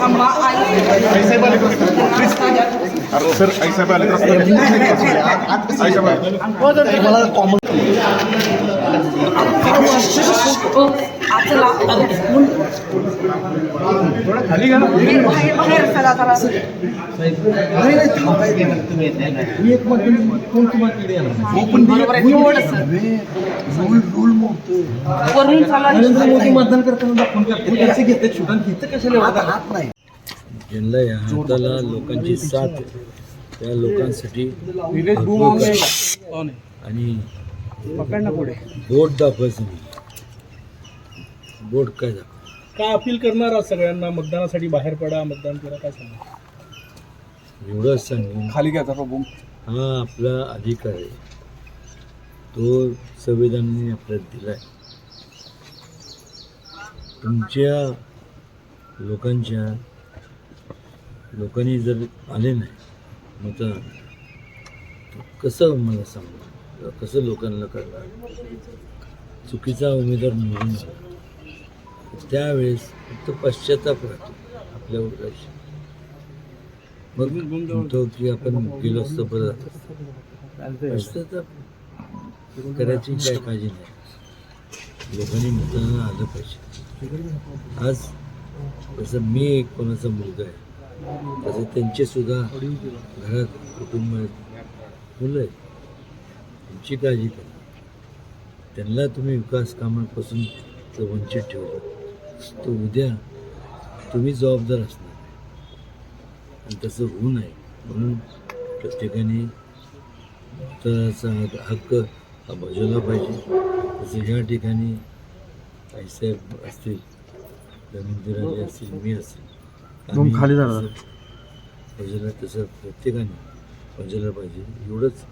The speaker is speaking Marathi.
ahí se vale sir ahí se vale ahí se vale আচ্ছা खाली घ्या मतदान करताना करते घेते कशाला हात नाही. ज्यांना या हाताला लोकांची साथ त्या लोकांसाठी. आणि बोट दाखवायचं बोट काय दाखव काय अपील करणार आहात सगळ्यांना? मतदानासाठी बाहेर पडा मतदान करा काय सांगा? एवढंच सांगेन. खाली घ्या बूम हा आपला अधिकार आहे. तो संविधानाने आपल्याला दिला आहे तुमच्या लोकांच्या लोकांनी जर आले नाही मग तर कसं मला सांगणार कसं लोकांना करणार चुकीचा उमेदवार निवडून आला त्यावेळेस फक्त पश्चाताप राहतो आपल्या वर्गाशी मग म्हणतो की आपण गेलो असतो बरं. पश्चाताप करायची काय काळजी नाही. लोकांनी मतदानाला आलं पाहिजे. आज जसं मी एक कोणाचा मुलगा आहे तसं त्यांचे सुद्धा घरात कुटुंब आहेत मुलं आहेत. त्यांची काळजी करा. त्यांना तुम्ही विकास कामांपासून वंचित ठेवलं तर उद्या तुम्ही जबाबदार असणार. आणि तसं होऊ नये. म्हणून प्रत्येकाने मतदानाचा हक्क हा बजावला पाहिजे. तसं या ठिकाणी आईसाहेब असतील रवींद्रराजे असतील मी असेल. आम्ही खाली बजावलं तसं प्रत्येकाने बजावलं पाहिजे. एवढंच.